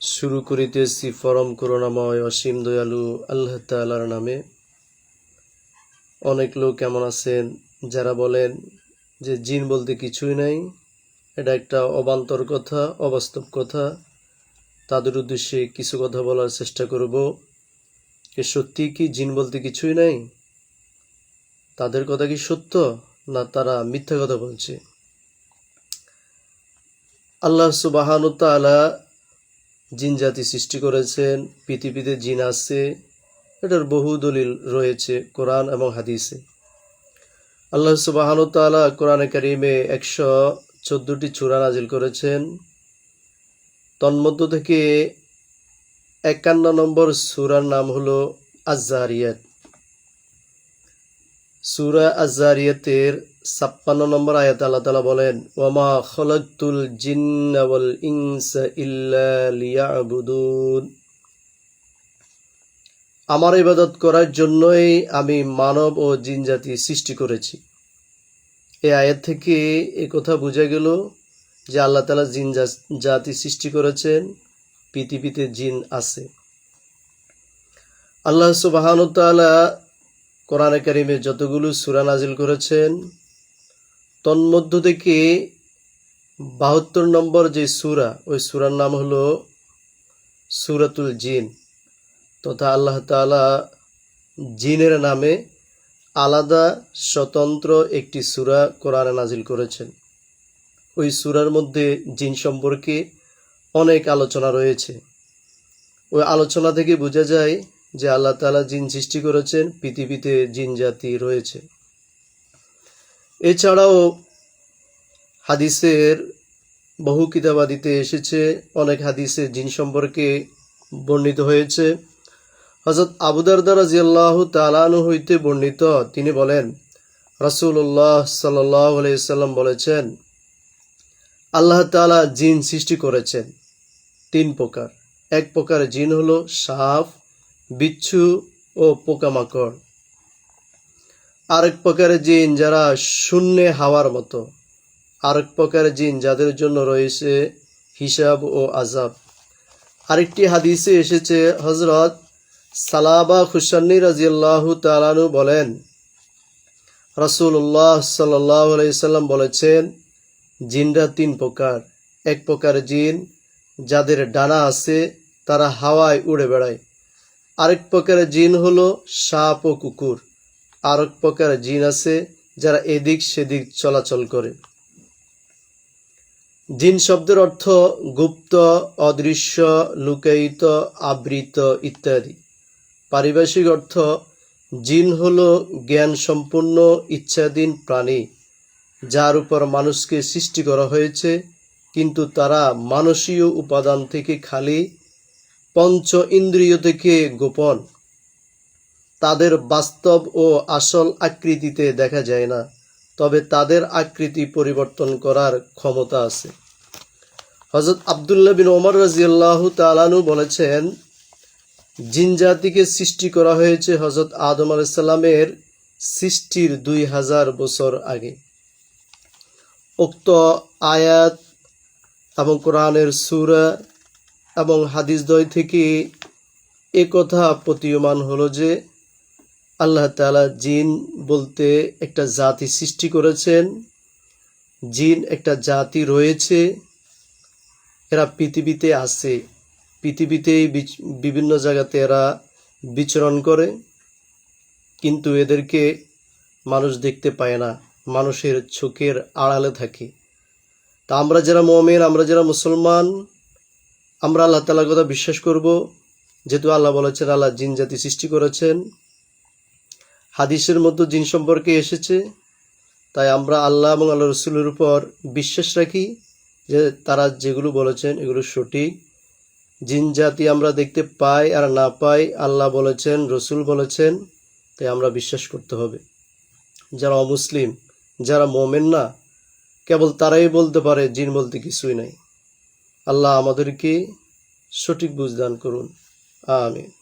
শুরু করিতেছি পরম করুণাময় অসীম দয়ালু আল্লাহ তাআলার নামে। অনেক লোক এমন আছেন যারা বলেন যে জিন বলতে কিছুই নাই, এটা একটা অবান্তর কথা, অবাস্তব কথা। তাদের উদ্দেশ্যে কিছু কথা বলার চেষ্টা করব। যে সত্যি কি জিন বলতে কিছুই নাই? তাদের কথা কি সত্য, না তারা মিথ্যা কথা বলছে? আল্লাহ সুবাহানু তাআলা জিন জাতি সৃষ্টি করেছেন, পৃথিবীতে জিন আছে, এটার বহু দলিল রয়েছে কোরআন এবং হাদিসে। আল্লাহ সুবাহানুতালা কোরআনে কারিমে একশো চোদ্দোটি চূড়া নাজিল করেছেন। তন্মধ্য থেকে একান্ন নম্বর সুরার নাম হলো আজারিয়াত সূরা আজারিয়াতের ছাপ্পান্ন নম্বর আয়াত আল্লাহ তালা বলেন, ওয়ামা খলাকতুল জিন্না ওয়াল ইনসা ইল্লা লিয়াবুদুন। আমার ইবাদত করার জন্যই আমি মানব ও জিন জাতি সৃষ্টি করেছি। এই আয়াত থেকে এ কথা বোঝা গেল যে আল্লাহ তালা জিন জাতি সৃষ্টি করেছেন, পৃথিবীতে জিন আছে। আল্লাহ সুবাহানু তাআলা কোরআনে কারিমে যতগুলো সুরা নাজিল করেছেন, তন্মধ্য থেকে বাহাত্তর নম্বর যে সুরা, ওই সুরার নাম হলো সূরাতুল জিন তথা আল্লাহ তাআলা জিনের নামে আলাদা স্বতন্ত্র একটি সুরা কোরআনে নাজিল করেছেন। ওই সুরার মধ্যে জিন সম্পর্কে অনেক আলোচনা রয়েছে। ওই আলোচনা থেকে বোঝা যায় যে আল্লাহ তাআলা জিন সৃষ্টি করেছেন, পৃথিবীতে জিন জাতি রয়েছে। এছাড়াও হাদিসের বহু কিতাবাদিতে এসেছে, অনেক হাদিসে জিন সম্পর্কে বর্ণিত হয়েছে। হজরত আবুদারদা রাজিয়াল্লাহ তালানু হইতে বর্ণিত, তিনি বলেন, রাসূলুল্লাহ সাল্লাহ আলাইসাল্লাম বলেছেন, আল্লাহ তাআলা জিন সৃষ্টি করেছেন। তিন প্রকার। এক প্রকার জিন হলো সাপ বিচ্ছু ও পোকামাকড়। আরেক প্রকারের জিন যারা শূন্যে হাওয়ার মতো। আরেক প্রকারের জিন যাদের জন্য রয়েছে হিসাব ও আজাব আরেকটি হাদিসে এসেছে হজরত সালাবা খুশান্নি রাজিয়াল্লাহু তালানু বলেন, রাসূলুল্লাহ সাল্লাহ আলাইসাল্লাম বলেছেন, জিনরা তিন প্রকার। এক প্রকার জিন যাদের ডানা আছে, তারা হাওয়ায় উড়ে বেড়ায়। আরেক প্রকারের জিন হলো সাপ ও কুকুর। আরেক প্রকারের জিন আছে যারা এদিক সেদিক চলাচল করে। জিন শব্দের অর্থ গুপ্ত, অদৃশ্য, লুকায়িত, আবৃত ইত্যাদি। পারিভাষিক অর্থ জিন হলো জ্ঞান সম্পূর্ণ ইচ্ছাধীন প্রাণী, যার উপর মানুষকে সৃষ্টি করা হয়েছে, কিন্তু তারা মানসীয় উপাদান থেকে খালি পঞ্চ ইন্দ্রিয় থেকে গোপন। তাদের বাস্তব ও আসল আকৃতিতে দেখা যায় না, তবে তাদের আকৃতি পরিবর্তন করার ক্ষমতা আছে। হজরত আবদুল্লাহ বিন ওমর রাজিয়াল্লাহু তালানু বলেছেন, জিন জাতিকে সৃষ্টি করা হয়েছে হজরত আদম আলাইসাল্লামের সৃষ্টির দুই হাজার বছর আগে। উক্ত আয়াত এবং কোরআনের সুরা এবং হাদিস হাদিসদ্বয় থেকে এ কথা প্রতীয়মান হলো যে, আল্লাহ তালা জিন বলতে একটা জাতি সৃষ্টি করেছেন, জিন একটা জাতি রয়েছে, এরা পৃথিবীতে আছে। পৃথিবীতেই বিভিন্ন জায়গাতে এরা বিচরণ করে, কিন্তু এদেরকে মানুষ দেখতে পায় না, মানুষের চোখের আড়ালে থাকে। তা আমরা যারা মমেন, আমরা যারা মুসলমান আমরা আল্লাহ তালার কথা বিশ্বাস করব। যেহেতু আল্লাহ বলেছেন, আল্লাহ জিন জাতি সৃষ্টি করেছেন। হাদিসের মধ্যে জিন সম্পর্কে এসেছে। তাই আমরা আল্লাহ এবং আল্লাহ রসুলের উপর বিশ্বাস রাখি যে তারা যেগুলো বলেছেন, এগুলো সঠিক। জিন জাতি আমরা দেখতে পাই আর না পাই, আল্লাহ বলেছেন, রসুল বলেছেন, তাই আমরা বিশ্বাস করতে হবে। যারা অমুসলিম, যারা মোমেন না, কেবল তারাই বলতে পারে, জিন বলতে কিছুই নাই। আল্লাহ আমাদেরকে সঠিক বুঝদান করুন। আমিন।